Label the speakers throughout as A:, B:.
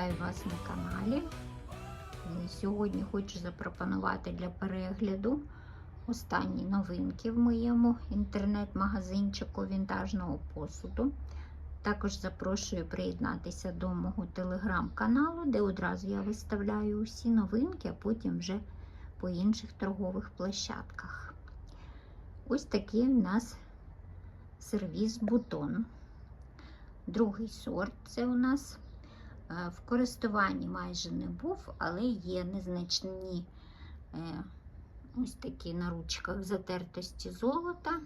A: Вітаю вас на каналі. Е, Сьогодні хочу запропонувати для перегляду останні новинки в моєму інтернет-магазинчику вінтажного посуду. Також запрошую приєднатися до мого телеграм-каналу, де одразу я виставляю усі новинки, а потім вже по інших торгових площадках. Ось такий у нас сервіс бутон. Другий сорт це у нас в користуванні майже не був, але є незначні е, ось такі на ручках затертості золота.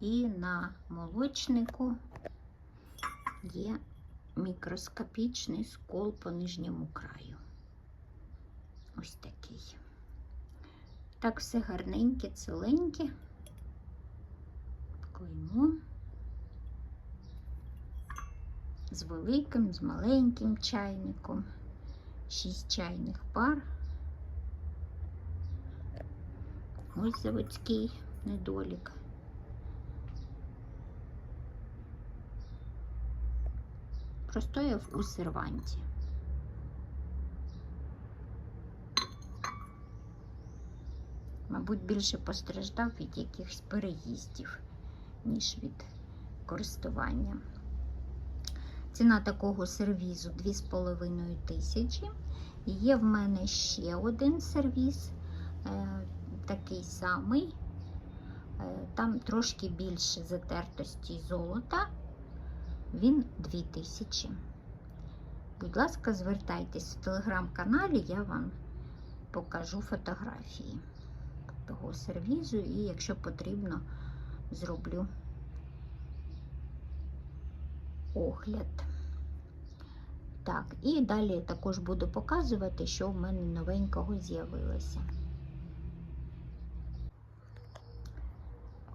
A: І на молочнику є мікроскопічний скол по нижньому краю. Ось такий. Так, все гарненьке, ціленьке. Клеймо з великим, з маленьким чайником, 6 чайних пар. Ось заводський недолік. Простояв у серванті. Мабуть, більше постраждав від якихось переїздів, ніж від користування. Ціна такого сервізу 2,5 тисячі. Є в мене ще один сервіз, е, такий самий, е, там трошки більше затертості золота, він 2000. Будь ласка, звертайтесь в телеграм-каналі, я вам покажу фотографії того сервізу, і якщо потрібно, зроблю огляд. Так, і далі також буду показувати, що в мене новенького з'явилося.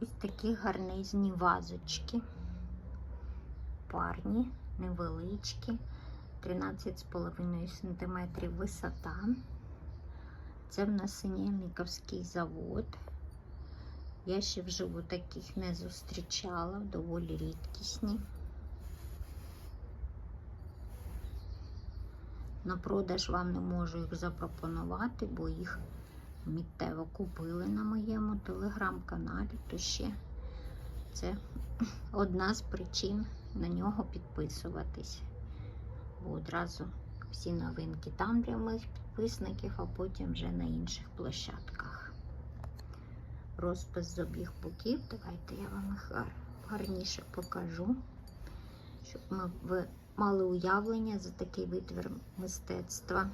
A: Ось такі гарнизні вазочки, парні, невеличкі, 13,5 см висота. Це в нас Синельниковський завод. Я ще вживу таких не зустрічала, доволі рідкісні. На продаж вам не можу їх запропонувати, бо їх миттєво купили на моєму телеграм-каналі, то ще це одна з причин на нього підписуватись. Бо одразу всі новинки там для моїх підписників, а потім вже на інших площадках. Розпис з обіх боків. Давайте я вам гарніше покажу, щоб ми ви мали уявлення за такий витвір мистецтва.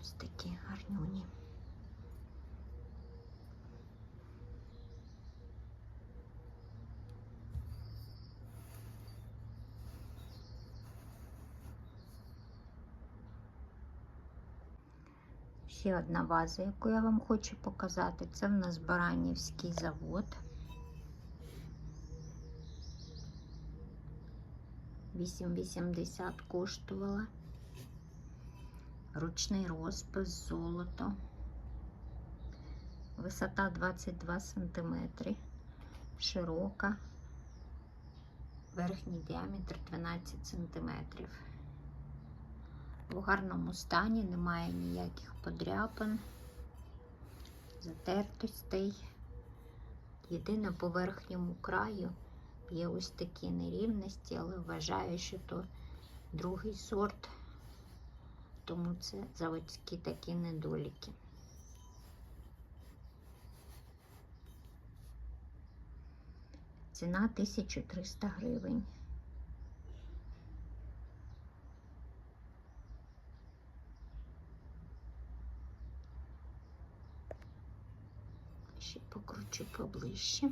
A: Ось такі гарнюні. Ще одна ваза, яку я вам хочу показати, це в нас Баранівський завод. 8,80 коштувала. Ручний розпис, золото. Висота 22 см, широка, верхній діаметр 12 см. В гарному стані немає ніяких подряпин, затертостей. Єдине по верхньому краю є ось такі нерівності, але вважаю, що то другий сорт, тому це заводські такі недоліки. Ціна 1300 гривень. Ще покручу поближче.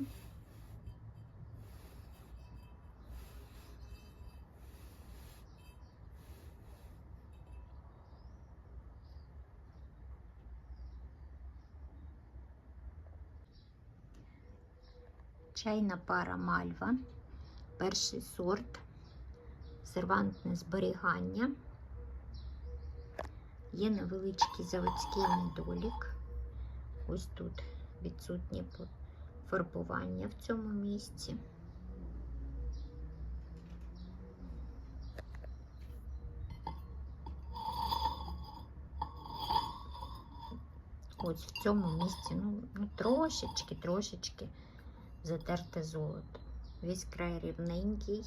A: Чайна пара мальва, перший сорт, сервантне зберігання, є невеличкий заводський недолік. Ось тут відсутнє фарбування в цьому місці. Ось в цьому місці, ну, ну трошечки, трошечки затерте золото. Весь край рівненький.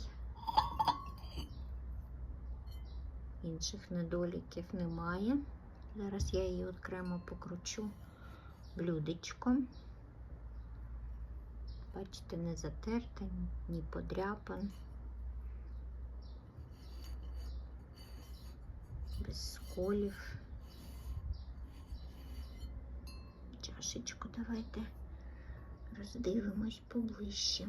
A: Інших недоліків немає. Зараз я її окремо покручу блюдечком. Бачите, не затерта, ні подряпан. Без сколів. Чашечку давайте роздивимось поближче.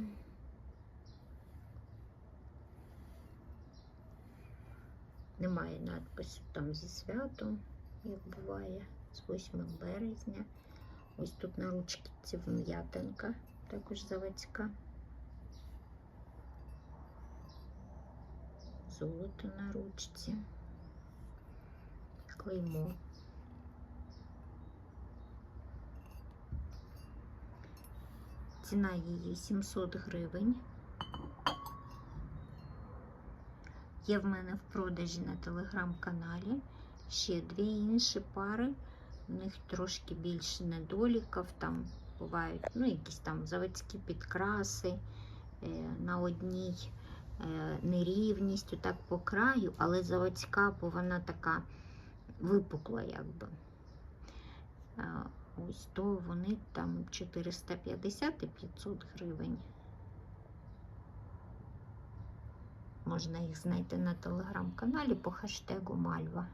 A: Немає надпису там зі святом, як буває, з 8 березня. Ось тут на ручці вм'ятинка, також заводська. Золото на ручці. Клеймо. Ціна її 700 гривень. Є в мене в продажі на телеграм-каналі ще дві інші пари. У них трошки більше недоліків. Там бувають ну, якісь там заводські підкраси е, на одній е, нерівність, отак по краю, але заводська, бо вона така випукла, якби. Ось то вони там 450 і 500 гривень. Можна їх знайти на телеграм-каналі по хештегу Мальва.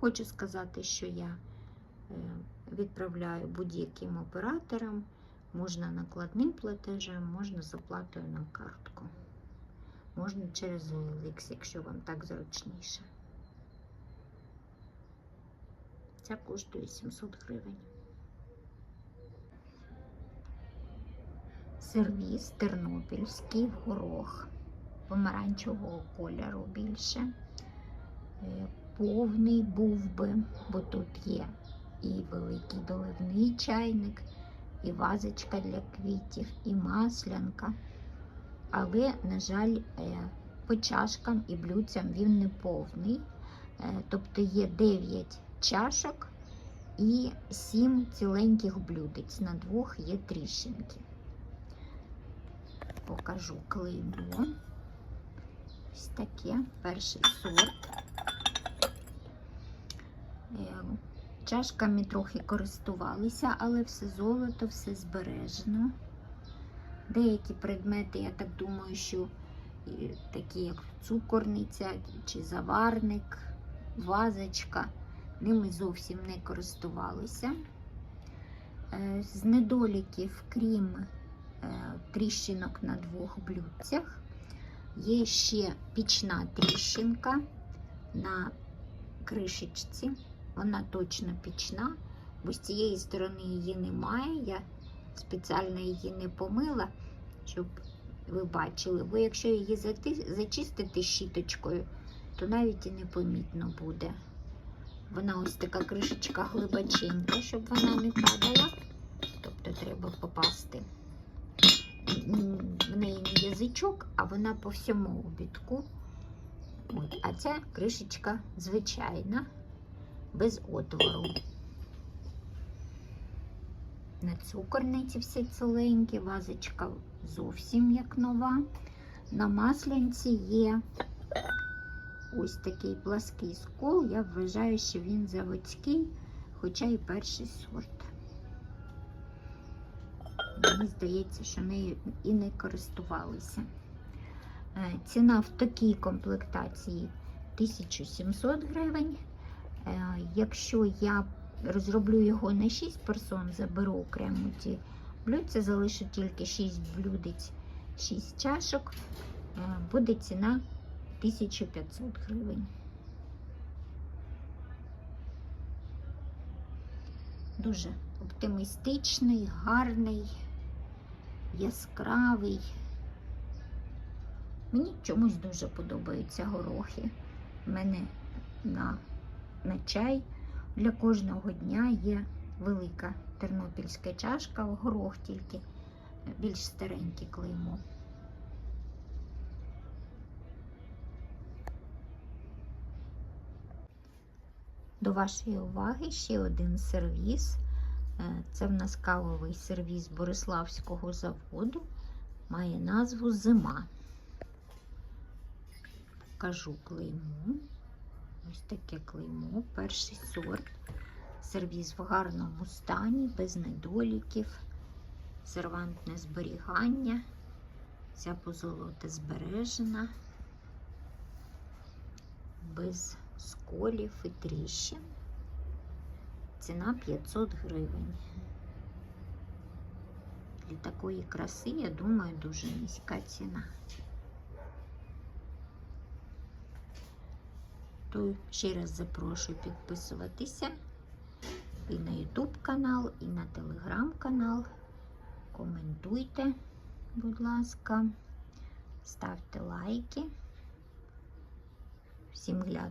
A: Хочу сказати, що я е, відправляю будь-яким операторам, можна накладним платежем, можна з на картку. Можна через OLX, якщо вам так зручніше. Ця коштує 700 гривень. Сервіс тернопільський горох помаранчевого кольору більше. Е, Повний був би, бо тут є і великий доливний чайник, і вазочка для квітів, і маслянка. Але, на жаль, е, по чашкам і блюдцям він не повний. Е, Тобто є 9 чашок і 7 ціленьких блюдець. На двох є тріщинки. Покажу клеймо. Ось таке перший сорт. Е, Чашками трохи користувалися, але все золото, все збережено. Деякі предмети, я так думаю, що такі як цукорниця чи заварник, вазочка, ними зовсім не користувалися. Е, З недоліків, крім е, тріщинок на двох блюдцях, є ще пічна тріщинка на кришечці. Вона точно пічна, бо з цієї сторони її немає. Я спеціально її не помила, щоб ви бачили. Бо якщо її зачистити щіточкою, то навіть і не помітно буде. Вона ось така кришечка глибоченька, щоб вона не падала. Тобто треба попасти. В неї не язичок, а вона по всьому обідку. От, а ця кришечка звичайна, без отвору. На цукорниці всі ціленькі, вазочка зовсім як нова. На маслянці є ось такий плаский скол. Я вважаю, що він заводський, хоча і перший сорт. Мені здається, що нею і не користувалися. Е, Ціна в такій комплектації 1700 гривень. Е, Якщо я розроблю його на 6 персон, заберу окремо ті блюдця, залишу тільки 6 блюдець, 6 чашок, е, буде ціна 1500 гривень. Дуже оптимістичний, гарний, яскравий. Мені чомусь дуже подобаються горохи. У мене на, на чай для кожного дня є велика тернопільська чашка, горох тільки більш старенький клеймо. До вашої уваги ще один сервіс. Е, Це в нас кавовий сервіс Бориславського заводу. Має назву Зима. Покажу клеймо. Ось таке клеймо, перший сорт. Сервіс в гарному стані, без недоліків, сервантне зберігання, вся позолота збережена, без сколів і тріщин. Ціна 500 гривень. Для такої краси, я думаю, дуже низька ціна. То ще раз запрошую підписуватися і на YouTube канал, і на Telegram канал. Коментуйте, будь ласка, ставте лайки. Всім гля...